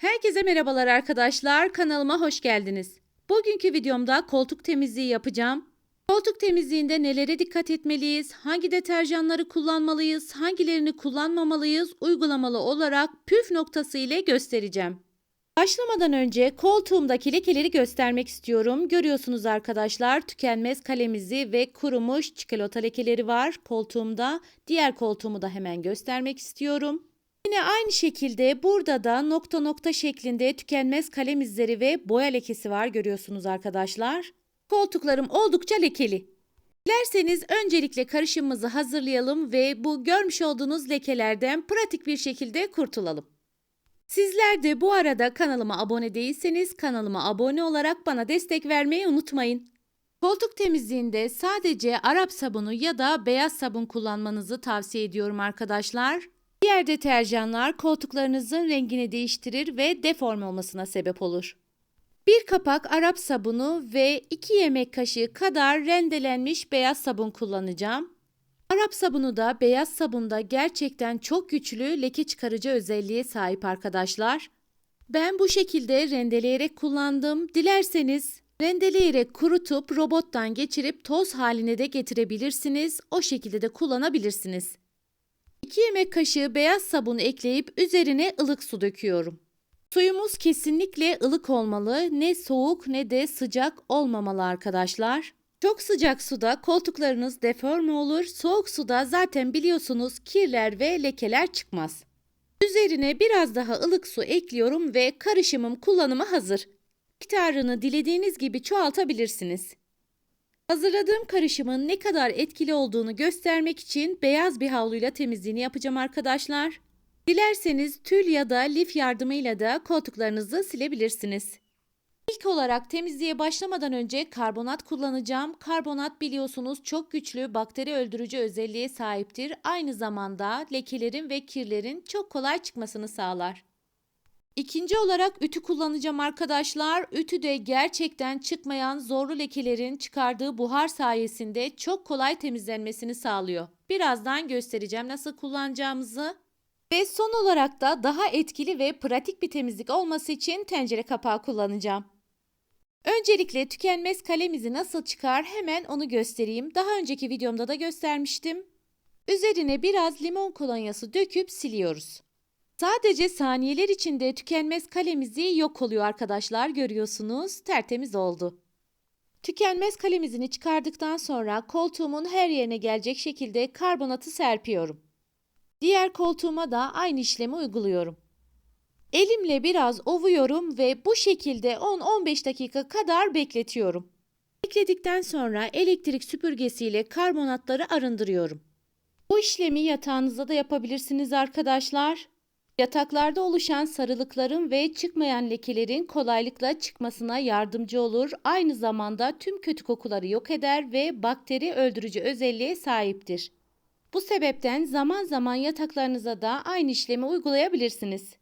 Herkese merhabalar arkadaşlar. Kanalıma hoş geldiniz. Bugünkü videomda koltuk temizliği yapacağım. Koltuk temizliğinde nelere dikkat etmeliyiz? Hangi deterjanları kullanmalıyız? Hangilerini kullanmamalıyız? Uygulamalı olarak püf noktası ile göstereceğim. Başlamadan önce koltuğumdaki lekeleri göstermek istiyorum. Görüyorsunuz arkadaşlar tükenmez kalemizi ve kurumuş çikolata lekeleri var koltuğumda. Diğer koltuğumu da hemen göstermek istiyorum. Yine aynı şekilde burada da nokta nokta şeklinde tükenmez kalem izleri ve boya lekesi var görüyorsunuz arkadaşlar. Koltuklarım oldukça lekeli. Dilerseniz öncelikle karışımımızı hazırlayalım ve bu görmüş olduğunuz lekelerden pratik bir şekilde kurtulalım. Sizler de bu arada kanalıma abone değilseniz kanalıma abone olarak bana destek vermeyi unutmayın. Koltuk temizliğinde sadece Arap sabunu ya da beyaz sabun kullanmanızı tavsiye ediyorum arkadaşlar. Diğer deterjanlar koltuklarınızın rengini değiştirir ve deforme olmasına sebep olur. Bir kapak Arap sabunu ve 2 yemek kaşığı kadar rendelenmiş beyaz sabun kullanacağım. Arap sabunu da beyaz sabunda gerçekten çok güçlü leke çıkarıcı özelliğe sahip arkadaşlar. Ben bu şekilde rendeleyerek kullandım. Dilerseniz rendeleyerek kurutup robottan geçirip toz haline de getirebilirsiniz. O şekilde de kullanabilirsiniz. 2 yemek kaşığı beyaz sabun ekleyip üzerine ılık su döküyorum. Suyumuz kesinlikle ılık olmalı. Ne soğuk ne de sıcak olmamalı arkadaşlar. Çok sıcak suda koltuklarınız deforme olur. Soğuk suda zaten biliyorsunuz kirler ve lekeler çıkmaz. Üzerine biraz daha ılık su ekliyorum ve karışımım kullanıma hazır. Miktarını dilediğiniz gibi çoğaltabilirsiniz. Hazırladığım karışımın ne kadar etkili olduğunu göstermek için beyaz bir havluyla temizliğini yapacağım arkadaşlar. Dilerseniz tül ya da lif yardımıyla da koltuklarınızı silebilirsiniz. İlk olarak temizliğe başlamadan önce karbonat kullanacağım. Karbonat biliyorsunuz çok güçlü bakteri öldürücü özelliğe sahiptir. Aynı zamanda lekelerin ve kirlerin çok kolay çıkmasını sağlar. İkinci olarak ütü kullanacağım arkadaşlar. Ütü de gerçekten çıkmayan zorlu lekelerin çıkardığı buhar sayesinde çok kolay temizlenmesini sağlıyor. Birazdan göstereceğim nasıl kullanacağımızı. Ve son olarak da daha etkili ve pratik bir temizlik olması için tencere kapağı kullanacağım. Öncelikle tükenmez kalemizi nasıl çıkar hemen onu göstereyim. Daha önceki videomda da göstermiştim. Üzerine biraz limon kolonyası döküp siliyoruz. Sadece saniyeler içinde tükenmez kalemizi yok oluyor arkadaşlar görüyorsunuz. Tertemiz oldu. Tükenmez kalemizini çıkardıktan sonra koltuğumun her yerine gelecek şekilde karbonatı serpiyorum. Diğer koltuğuma da aynı işlemi uyguluyorum. Elimle biraz ovuyorum ve bu şekilde 10-15 dakika kadar bekletiyorum. Bekledikten sonra elektrik süpürgesiyle karbonatları arındırıyorum. Bu işlemi yatağınızda da yapabilirsiniz arkadaşlar. Yataklarda oluşan sarılıkların ve çıkmayan lekelerin kolaylıkla çıkmasına yardımcı olur. Aynı zamanda tüm kötü kokuları yok eder ve bakteri öldürücü özelliğe sahiptir. Bu sebepten zaman zaman yataklarınıza da aynı işlemi uygulayabilirsiniz.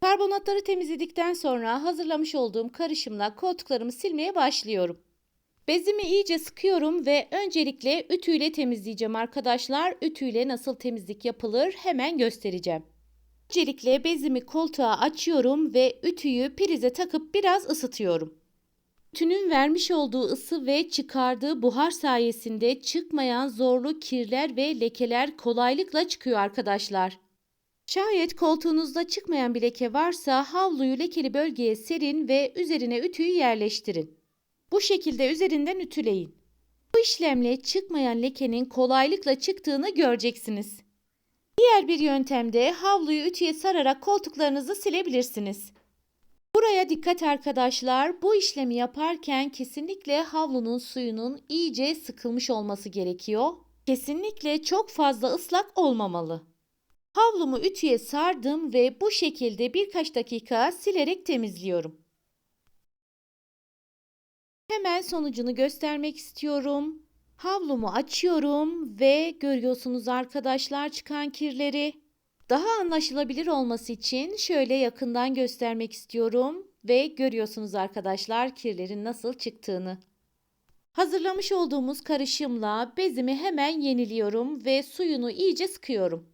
Karbonatları temizledikten sonra hazırlamış olduğum karışımla koltuklarımı silmeye başlıyorum. Bezimi iyice sıkıyorum ve öncelikle ütüyle temizleyeceğim arkadaşlar. Ütüyle nasıl temizlik yapılır hemen göstereceğim. Öncelikle bezimi koltuğa açıyorum ve ütüyü prize takıp biraz ısıtıyorum. Ütünün vermiş olduğu ısı ve çıkardığı buhar sayesinde çıkmayan zorlu kirler ve lekeler kolaylıkla çıkıyor arkadaşlar. Şayet koltuğunuzda çıkmayan bir leke varsa havluyu lekeli bölgeye serin ve üzerine ütüyü yerleştirin. Bu şekilde üzerinden ütüleyin. Bu işlemle çıkmayan lekenin kolaylıkla çıktığını göreceksiniz. Diğer bir yöntemde havluyu ütüye sararak koltuklarınızı silebilirsiniz. Buraya dikkat arkadaşlar. Bu işlemi yaparken kesinlikle havlunun suyunun iyice sıkılmış olması gerekiyor. Kesinlikle çok fazla ıslak olmamalı. Havlumu ütüye sardım ve bu şekilde birkaç dakika silerek temizliyorum. Hemen sonucunu göstermek istiyorum. Havlumu açıyorum ve görüyorsunuz arkadaşlar çıkan kirleri. Daha anlaşılabilir olması için şöyle yakından göstermek istiyorum ve görüyorsunuz arkadaşlar kirlerin nasıl çıktığını. Hazırlamış olduğumuz karışımla bezimi hemen yeniliyorum ve suyunu iyice sıkıyorum.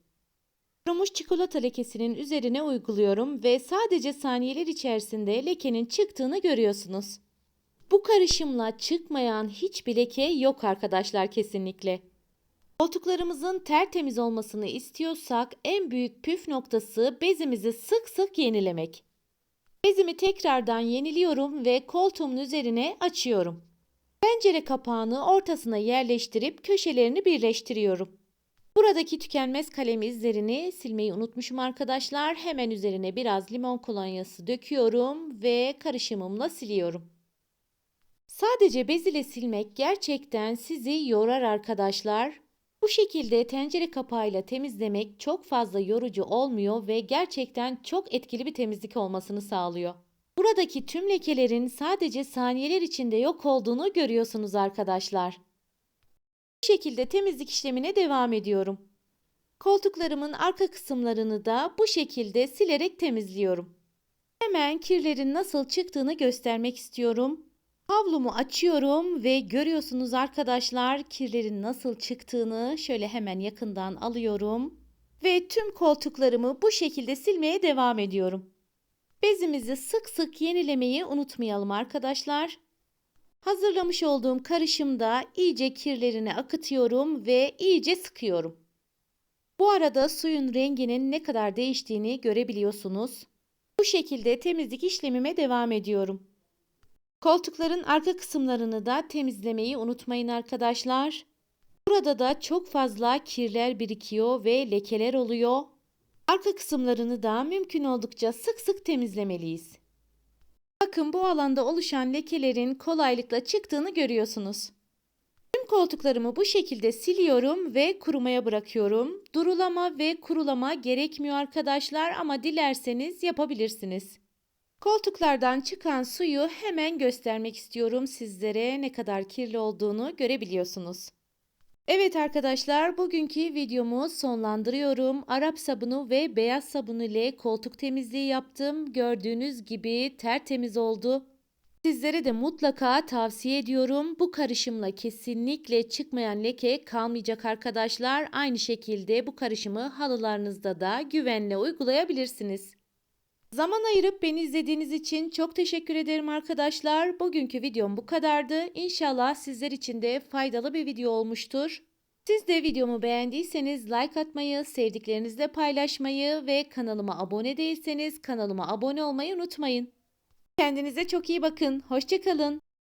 Kurumuş çikolata lekesinin üzerine uyguluyorum ve sadece saniyeler içerisinde lekenin çıktığını görüyorsunuz. Bu karışımla çıkmayan hiçbir leke yok arkadaşlar kesinlikle. Koltuklarımızın tertemiz olmasını istiyorsak en büyük püf noktası bezimizi sık sık yenilemek. Bezimi tekrardan yeniliyorum ve koltuğumun üzerine açıyorum. Pencere kapağını ortasına yerleştirip köşelerini birleştiriyorum. Buradaki tükenmez kalem izlerini silmeyi unutmuşum arkadaşlar. Hemen üzerine biraz limon kolonyası döküyorum ve karışımımla siliyorum. Sadece bez ile silmek gerçekten sizi yorar arkadaşlar. Bu şekilde tencere kapağıyla temizlemek çok fazla yorucu olmuyor ve gerçekten çok etkili bir temizlik olmasını sağlıyor. Buradaki tüm lekelerin sadece saniyeler içinde yok olduğunu görüyorsunuz arkadaşlar. Bu şekilde temizlik işlemine devam ediyorum. Koltuklarımın arka kısımlarını da bu şekilde silerek temizliyorum. Hemen kirlerin nasıl çıktığını göstermek istiyorum. Havlumu açıyorum ve görüyorsunuz arkadaşlar kirlerin nasıl çıktığını şöyle hemen yakından alıyorum. Ve tüm koltuklarımı bu şekilde silmeye devam ediyorum. Bezimizi sık sık yenilemeyi unutmayalım arkadaşlar. Hazırlamış olduğum karışımda iyice kirlerini akıtıyorum ve iyice sıkıyorum. Bu arada suyun renginin ne kadar değiştiğini görebiliyorsunuz. Bu şekilde temizlik işlemime devam ediyorum. Koltukların arka kısımlarını da temizlemeyi unutmayın arkadaşlar. Burada da çok fazla kirler birikiyor ve lekeler oluyor. Arka kısımlarını da mümkün oldukça sık sık temizlemeliyiz. Bakın bu alanda oluşan lekelerin kolaylıkla çıktığını görüyorsunuz. Tüm koltuklarımı bu şekilde siliyorum ve kurumaya bırakıyorum. Durulama ve kurulama gerekmiyor arkadaşlar ama dilerseniz yapabilirsiniz. Koltuklardan çıkan suyu hemen göstermek istiyorum sizlere ne kadar kirli olduğunu görebiliyorsunuz. Evet arkadaşlar bugünkü videomu sonlandırıyorum. Arap sabunu ve beyaz sabunu ile koltuk temizliği yaptım. Gördüğünüz gibi tertemiz oldu. Sizlere de mutlaka tavsiye ediyorum. Bu karışımla kesinlikle çıkmayan leke kalmayacak arkadaşlar. Aynı şekilde bu karışımı halılarınızda da güvenle uygulayabilirsiniz. Zaman ayırıp beni izlediğiniz için çok teşekkür ederim arkadaşlar. Bugünkü videom bu kadardı. İnşallah sizler için de faydalı bir video olmuştur. Siz de videomu beğendiyseniz like atmayı, sevdiklerinizle paylaşmayı ve kanalıma abone değilseniz kanalıma abone olmayı unutmayın. Kendinize çok iyi bakın. Hoşçakalın.